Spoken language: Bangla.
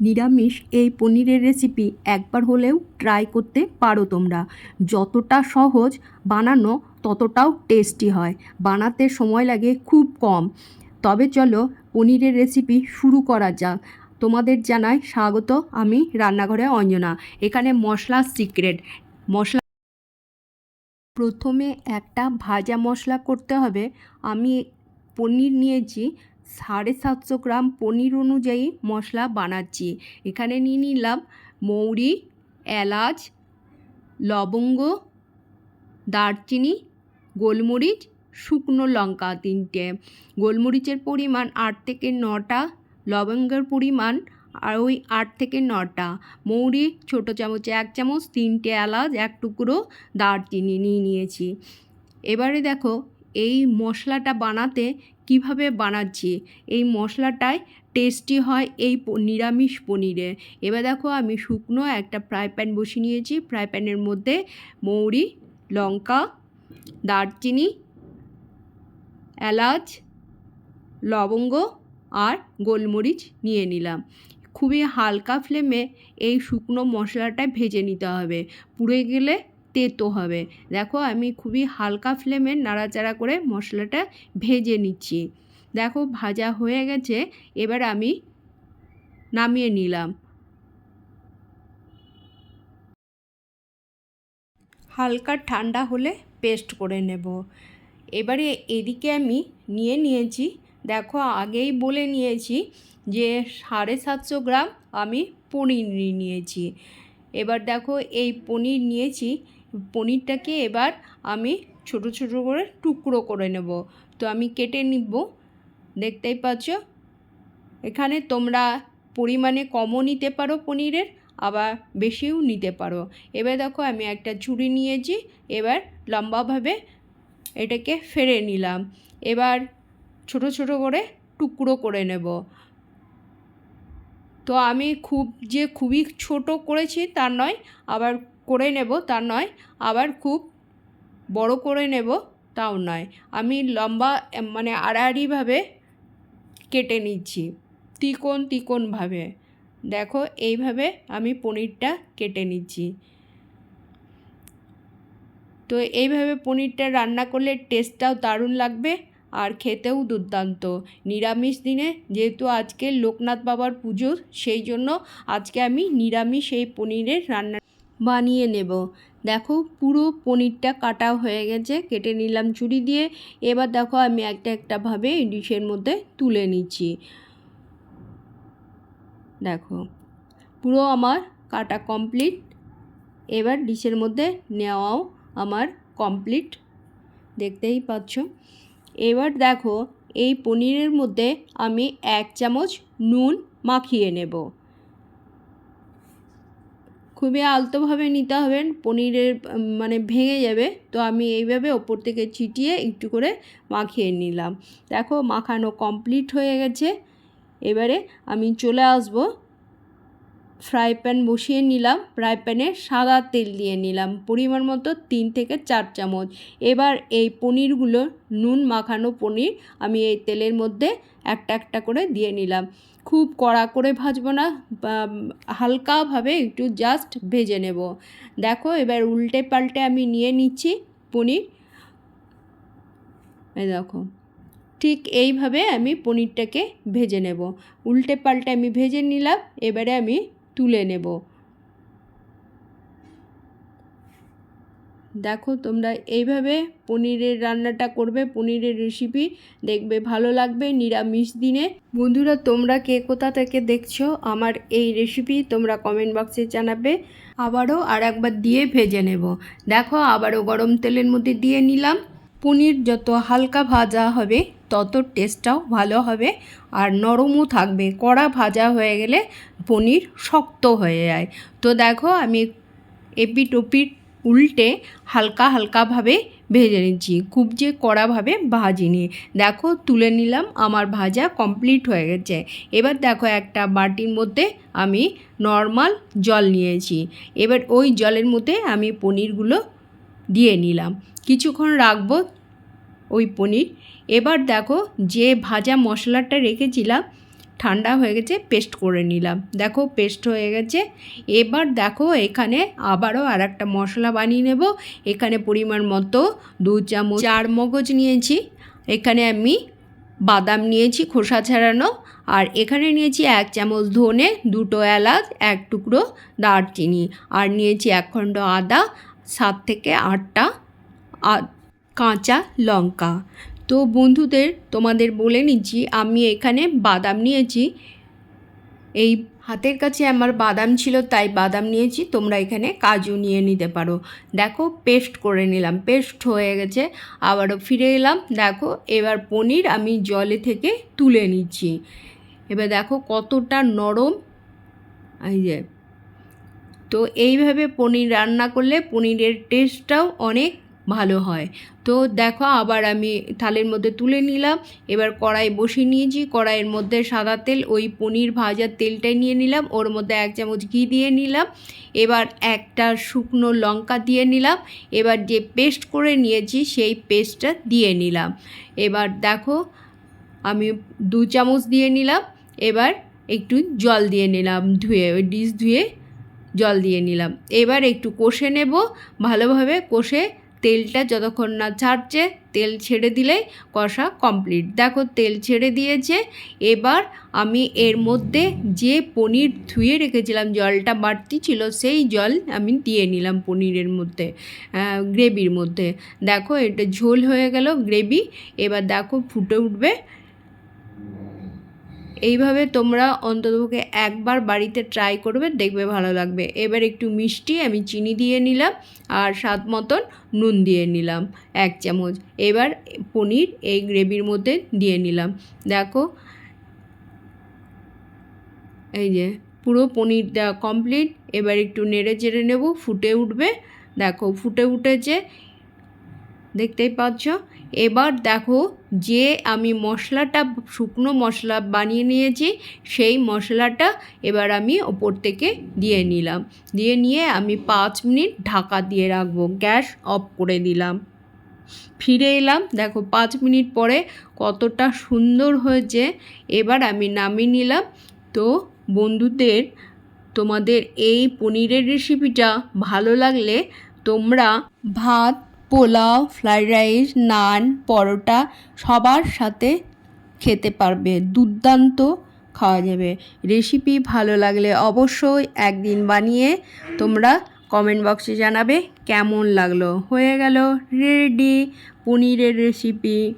নিরামিষ এই পনিরের রেসিপি একবার হলেও ট্রাই করতে পারো তোমরা। যতটা সহজ বানানো, ততটাও টেস্টি হয়। বানাতে সময় লাগে খুব কম। তবে চলো পনিরের রেসিপি শুরু করা যাক। তোমাদের জানাই স্বাগত, আমি রান্নাঘরে অঞ্জনা। এখানে মশলা সিক্রেট মশলা প্রথমে একটা ভাজা মশলা করতে হবে। আমি পনির নিয়েছি। সাড়ে সাতশো গ্রাম পনির অনুযায়ী মশলা বানাচ্ছি। এখানে নিয়ে নিলাম মৌরি, এলাচ, লবঙ্গ, দারচিনি, গোলমরিচ, শুকনো লঙ্কা তিনটে। গোলমরিচের পরিমাণ আট থেকে নটা, লবঙ্গের পরিমাণ আর ওই আট থেকে নটা। মৌরি ছোটো চামচে, এক চামচ, তিনটে এলাচ, এক টুকরো দারচিনি নিয়ে নিয়েছি। এবারে দেখো, এই মশলাটা বানাতে কীভাবে বানাচ্ছি? এই মশলাটাই টেস্টি হয় এই নিরামিষ পনিরে। এবার দেখো আমি শুকনো একটা ফ্রাই প্যান বসিয়ে নিয়েছি। ফ্রাই প্যানের মধ্যে মৌরি, লঙ্কা, দারচিনি, এলাচ, লবঙ্গ আর গোলমরিচ নিয়ে নিলাম। খুবই হালকা ফ্লেমে এই শুকনো মশলাটা ভেজে নিতে হবে। পুড়ে গেলে তেতো হবে। দেখো, আমি খুবই হালকা ফ্লেমে নাড়াচাড়া করে মশলাটা ভেজে নিচ্ছি। দেখো, ভাজা হয়ে গেছে, এবার আমি নামিয়ে নিলাম। হালকা ঠান্ডা হলে পেস্ট করে নেব। এবারে এদিকে আমি নিয়ে নিয়েছি, দেখো, আগেই বলে নিয়েছি যে সাড়ে সাতশো গ্রাম আমি পনির নিয়েছি। এবার দেখো, এই পনির নিয়েছি পনিরটাকে এবার আমি ছোট ছোট করে টুকরো করে নেব। তো আমি কেটে নিব। দেখতেই পাচ্ছ? এখানে তোমরা পরিমাণে কমও নিতে পারো পনিরের, আবার বেশিও নিতে পারো। এবার দেখো, আমি একটা ছুরি নিয়েছি। এবার লম্বাভাবে এটাকে ফেরে নিলাম। এবার ছোট ছোট করে টুকরো করে নেব। তো আমি খুব যে খুবই ছোট করেছি তার নয়, আবার করে নেব তা নয়, আবার খুব বড় করে নেব তাও নয়। আমি লম্বা মানে আড়াআড়িভাবে কেটে নিচ্ছি, তিকোণ তিকোণভাবে। দেখো, এইভাবে আমি পনিরটা কেটে নিচ্ছি। তো এইভাবে পনিরটা রান্না করলে টেস্টটাও দারুণ লাগবে আর খেতেও দুর্দান্ত। নিরামিষ দিনে যেহেতু আজকে লোকনাথ বাবার পুজো সেই জন্য আজকে আমি নিরামিষ এই পনিরের রান্না বানিয়ে নেব। দেখো পুরো পনিরটা কাটা হয়ে গেছে, কেটে নিলাম ছুরি দিয়ে। এবার দেখো আমি একটা একটাভাবে ডিশের মধ্যে তুলে নিচ্ছি। দেখো পুরো আমার কাটা কমপ্লিট। এবার ডিশের মধ্যে নেওয়াও আমার কমপ্লিট। দেখতেই পাচ্ছ? এবার দেখো এই পনিরের মধ্যে আমি এক চামচ নুন মাখিয়ে নেব। খুবই আলতোভাবে নিতে হবে, পনিরের মানে ভেঙে যাবে। তো আমি এইভাবে ওপর থেকে ছিটিয়ে একটু করে মাখিয়ে নিলাম। দেখো মাখানো কমপ্লিট হয়ে গেছে। এবারে আমি চলে আসব। ফ্রাই প্যান বসিয়ে নিলাম। ফ্রাই প্যানে সাদা তেল দিয়ে নিলাম, পরিমাণ মতো তিন থেকে চার চামচ। এবার এই পনিরগুলো, নুন মাখানো পনির, আমি এই তেলের মধ্যে একটা একটা করে দিয়ে নিলাম। খুব কড়া করে ভাজবো না হালকাভাবে একটু জাস্ট ভেজে নেব। দেখো এবার উল্টে পাল্টে আমি নিয়ে নিচ্ছি পনির। দেখো, ঠিক এইভাবে আমি পনিরটাকে ভেজে নেব। উল্টে পাল্টে আমি ভেজে নিলাম, এবারে আমি তুলে নেব। দেখো তোমরা এইভাবে পনিরের রান্নাটা করবে, পনিরের রেসিপি দেখবে ভালো লাগবে নিরামিষ দিনে। বন্ধুরা, তোমরা কে কোথা থেকে দেখছ আমার এই রেসিপি তোমরা কমেন্ট বক্সে জানাবে। আবারও আর একবার দিয়ে ভেজে নেব। দেখো, আবারও গরম তেলের মধ্যে দিয়ে নিলাম। পনির যত হালকা ভাজা হবে, তত টেস্টটাও ভালো হবে আর নরমও থাকবে। কড়া ভাজা হয়ে গেলে পনির শক্ত হয়ে যায়। তো দেখো, আমি এপিট ওপিট উল্টে হালকা হালকাভাবে ভেজে নিচ্ছি, খুব যে কড়াভাবে ভাজিনি। দেখো, তুলে নিলাম, আমার ভাজা কমপ্লিট হয়ে গেছে। এবার দেখো, একটা বাটির মধ্যে আমি নর্মাল জল নিয়েছি। এবার ওই জলের মধ্যে আমি পনিরগুলো দিয়ে নিলাম। কিছুক্ষণ রাখব ওই পনির। এবার দেখো, যে ভাজা মশলাটা রেখেছিলাম ঠান্ডা হয়ে গেছে পেস্ট করে নিলাম। দেখো পেস্ট হয়ে গেছে। এবার দেখো, এখানে আবারও আর একটা মশলা বানিয়ে নেব। এখানে পরিমাণ মতো দু চামচ চার মগজ নিয়েছি। এখানে আমি বাদাম নিয়েছি, খোসা ছাড়ানো। আর এখানে নিয়েছি এক চামচ ধনে, দুটো এলাচ, এক টুকরো দারচিনি। আর নিয়েছি এক খণ্ড আদা, সাত থেকে আটটা কাঁচা লঙ্কা। তো বন্ধুদের, তোমাদের বলে নিচ্ছি, আমি এখানে বাদাম নিয়েছি। এই হাতের কাছে আমার বাদাম ছিল, তাই বাদাম নিয়েছি, তোমরা এখানে কাজু নিয়ে নিতে পারো। দেখো, পেস্ট করে নিলাম, পেস্ট হয়ে গেছে, আবারও ফিরে এলাম। দেখো, এবার পনির আমি জলে থেকে তুলে নিচ্ছি। এবার দেখো, কতটা নরম, এই যে। তো এইভাবে পনির রান্না করলে পনিরের টেস্টটাও অনেক ভালো হয়। তো দেখো, আবার আমি থালের মধ্যে তুলে নিলাম। এবার কড়াই বসিয়ে নিয়েছি। কড়াইয়ের মধ্যে সাদা তেল, ওই পনির ভাজার তেলটাই নিয়ে নিলাম। ওর মধ্যে এক চামচ ঘি দিয়ে নিলাম। এবার একটা শুকনো লঙ্কা দিয়ে নিলাম। এবার যে পেস্ট করে নিয়েছি, সেই পেস্টটা দিয়ে নিলাম। এবার দেখো, আমি দু চামচ দিয়ে নিলাম। এবার একটু জল দিয়ে নিলাম, ধুয়ে, ওই ডিশ ধুয়ে জল দিয়ে নিলাম। এবার একটু কষে নেব। ভালোভাবে কষে তেলটা যতক্ষণ না ছাড়ছে, তেল ছেড়ে দিলেই কষা কমপ্লিট দেখো, তেল ছেড়ে দিয়েছে। এবার আমি এর মধ্যে যে পনির ধুয়ে রেখেছিলাম, জলটা বাড়তি ছিল, সেই জল আমি দিয়ে নিলাম পনিরের মধ্যে গ্রেভির মধ্যে। দেখো, এটা ঝোল হয়ে গেল, গ্রেভি। এবার দেখো, ফুটে উঠবে এইভাবে তোমরা অন্ততপক্ষে একবার বাড়িতে ট্রাই করবে, দেখবে ভালো লাগবে। এবার একটু মিষ্টি আমি চিনি দিয়ে নিলাম আর স্বাদ মতন নুন দিয়ে নিলাম, এক চামচ। এবার পনির এই গ্রেভির মধ্যে দিয়ে নিলাম। দেখো, এই যে পুরো পনির দেওয়া কমপ্লিট এবার একটু নেড়ে চেড়ে নেব, ফুটে উঠবে। দেখো, ফুটে উঠেছে দেখতেই পাচ্ছ? এবার দেখো যে আমি মশলাটা, শুকনো মশলা বানিয়ে নিয়েছি, সেই মশলাটা এবার আমি ওপর থেকে দিয়ে নিলাম। দিয়ে নিয়ে আমি পাঁচ মিনিট ঢাকা দিয়ে রাখব, গ্যাস অফ করে দিলাম। ফিরে এলাম, দেখো পাঁচ মিনিট পরে কতটা সুন্দর হয়েছে। এবার আমি নামিয়ে নিলাম। তো বন্ধুদের, তোমাদের এই পনিরের রেসিপিটা ভালো লাগলে তোমরা ভাত পোলাও, ফ্রাইড রাইস, নান, পরোটা সবার সাথে খেতে পারবে। দুর্দান্ত খাওয়া যাবে। রেসিপি ভালো লাগলে অবশ্যই একদিন বানিয়ে তোমরা কমেন্ট বক্সে জানাবে কেমন লাগল। হয়ে গেল রেডি। পনিরের রেসিপি।